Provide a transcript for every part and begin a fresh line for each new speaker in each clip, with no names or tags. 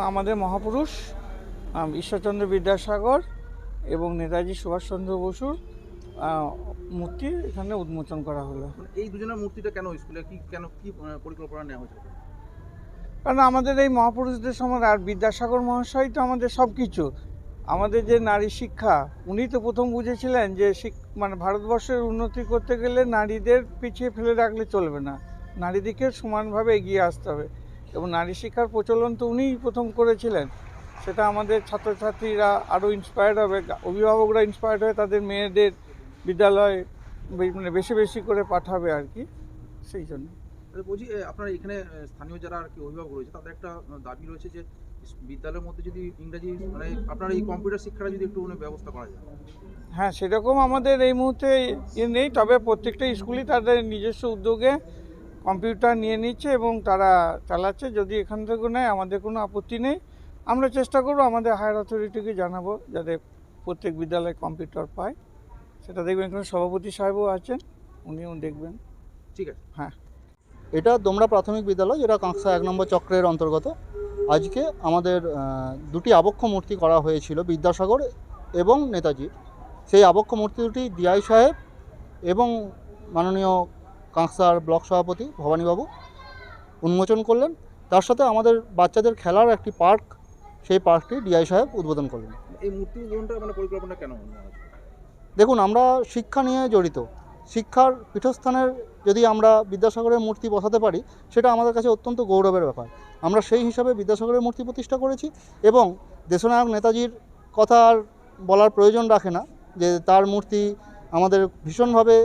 আমাদের মহাপুরুষ ঈশ্বরচন্দ্র বিদ্যাসাগর এবং নেতাজি সুভাষচন্দ্র বসুর মূর্তি এখানে উন্মোচন করা হলো।
মানে এই দুজনের মূর্তিটা কেন স্কুলে কি কেন কি পরিকল্পনা নেওয়া হয়েছে
কারণ আমাদের এই মহাপুরুষদের সময় আর বিদ্যাসাগর মহাশয় তো আমাদের সব কিছু আমাদের যে নারী শিক্ষা উনি তো প্রথম বুঝেছিলেন যে মানে ভারতবর্ষের উন্নতি করতে গেলে নারীদের পিছিয়ে ফেলে রাখলে চলবে না। নারীদিকে সমানভাবে এগিয়ে আসতে হবে। এবং নারী শিক্ষার প্রচলন তো উনিই প্রথম করেছিলেন। সেটা আমাদের ছাত্রছাত্রীরা আরও ইন্সপায়ার্ড হবে। অভিভাবকরা ইন্সপায়ার্ড হয়ে তাদের মেয়েদের বিদ্যালয়ে মানে বেশি বেশি করে পাঠাবে আর কি সেই জন্য।
বলছি আপনার এখানে স্থানীয় যারা আর কি অভিভাবক রয়েছে তাদের একটা দাবি রয়েছে যে বিদ্যালয়ের মধ্যে যদি ইংরাজি মানে আপনার এই কম্পিউটার শিক্ষাটা যদি একটু মানে ব্যবস্থা করা যায়।
হ্যাঁ সেরকম আমাদের এই মুহূর্তে ইয়ে নেই তবে প্রত্যেকটা স্কুলই তাদের নিজস্ব উদ্যোগে কম্পিউটার নিয়ে নিচ্ছে এবং তারা চালাচ্ছে। যদি এখান থেকে নেয় আমাদের কোনো আপত্তি নেই। আমরা চেষ্টা করব আমাদের হায়ার অথরিটিকে জানাব যাতে প্রত্যেক বিদ্যালয়ে কম্পিউটার পায়। সেটা দেখবেন এখানে সভাপতি সাহেবও আছেন উনিও দেখবেন।
ঠিক আছে।
হ্যাঁ।
এটা দোমরা প্রাথমিক বিদ্যালয় যেটা কাঁকসা এক নম্বর চক্রের অন্তর্গত। আজকে আমাদের দুটি আবক্ষ মূর্তি করা হয়েছিল বিদ্যাসাগর এবং নেতাজি সেই আবক্ষ মূর্তি দুটি ডিআই সাহেব এবং মাননীয় কাঁকসার ব্লক সভাপতি ভবানীবাবু উন্মোচন করলেন। তার সাথে আমাদের বাচ্চাদের খেলার একটি পার্ক সেই পার্কটি ডিআই সাহেব উদ্বোধন করলেন।
এই মূর্তি উদ্বোধনটা মানে পরিকল্পনা কেন
দেখুন আমরা শিক্ষা নিয়ে জড়িত। শিক্ষার পীঠস্থানের যদি আমরা বিদ্যাসাগরের মূর্তি বসাতে পারি সেটা আমাদের কাছে অত্যন্ত গৌরবের ব্যাপার। আমরা সেই হিসাবে বিদ্যাসাগরের মূর্তি প্রতিষ্ঠা করেছি এবং দেশনায়ক নেতাজির কথা আর বলার প্রয়োজন রাখে না যে তার মূর্তি আমাদের ভীষণভাবে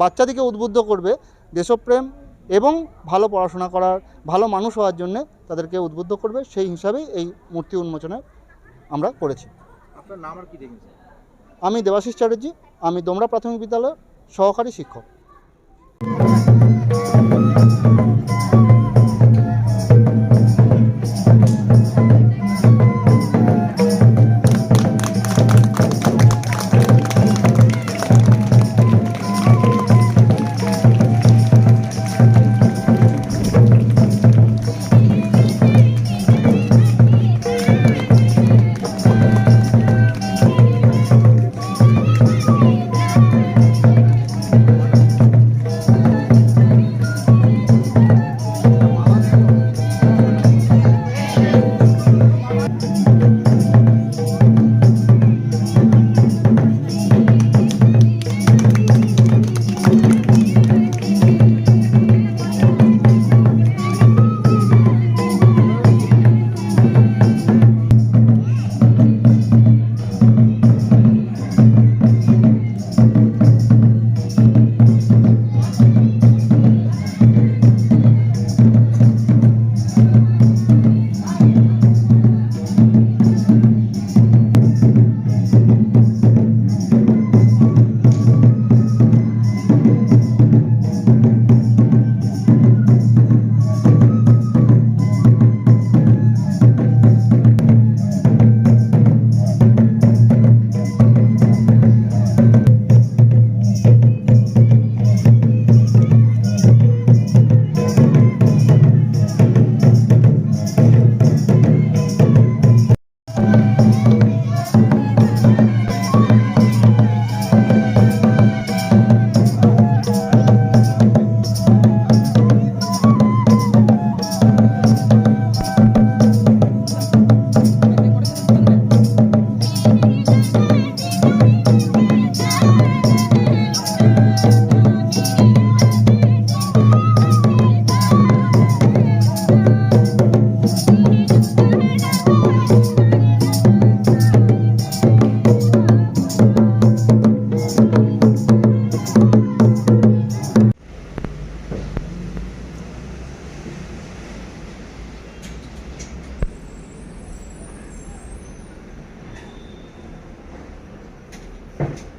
বাচ্চাদিকে উদ্বুদ্ধ করবে দেশপ্রেম এবং ভালো পড়াশোনা করার ভালো মানুষ হওয়ার জন্যে তাদেরকে উদ্বুদ্ধ করবে। সেই হিসাবেই এই মূর্তি উন্মোচনে আমরা করেছি।
আপনার নাম আর কি
আমি দেবাশিস চ্যাটার্জি আমি দোমরা প্রাথমিক বিদ্যালয়ের সহকারী শিক্ষক। Thank you.